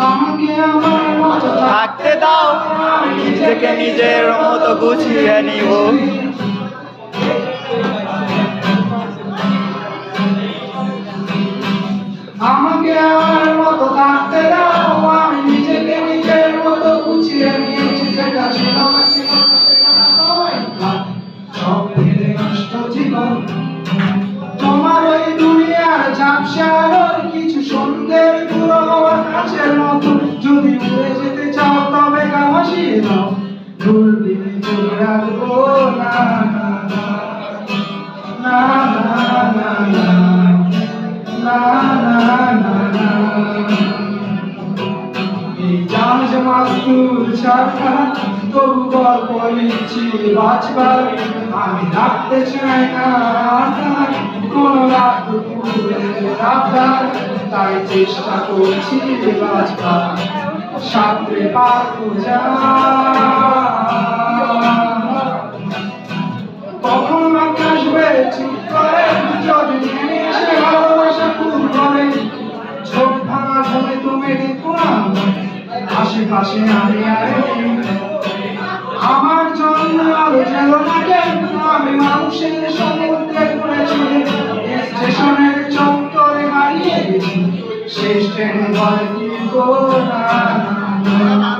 আমাকে আমার থাকতে দাও নিজেকে নিজের মতো গুছিয়ে নিব। আমাকে আমার মতো থাকতে দাও, আমি নিজেকে নিজের মতো গুছিয়ে নিয়েছি যেটা ছিল না ছিল সেটা নষ্ট জীবন। জাম জামাতুল শাখা তবু গল্প লিখছি বাঁচবার আমি রাখতে চাই না কোন রাত তাই চেষ্টা করছি বাঁচবার চুপ করে ভালোবাসা করে ভাঙা তুমি আশেপাশে আমার জন্য আলো যেন আমি মানুষের সমুদ্রে শেষের বাকি না না না।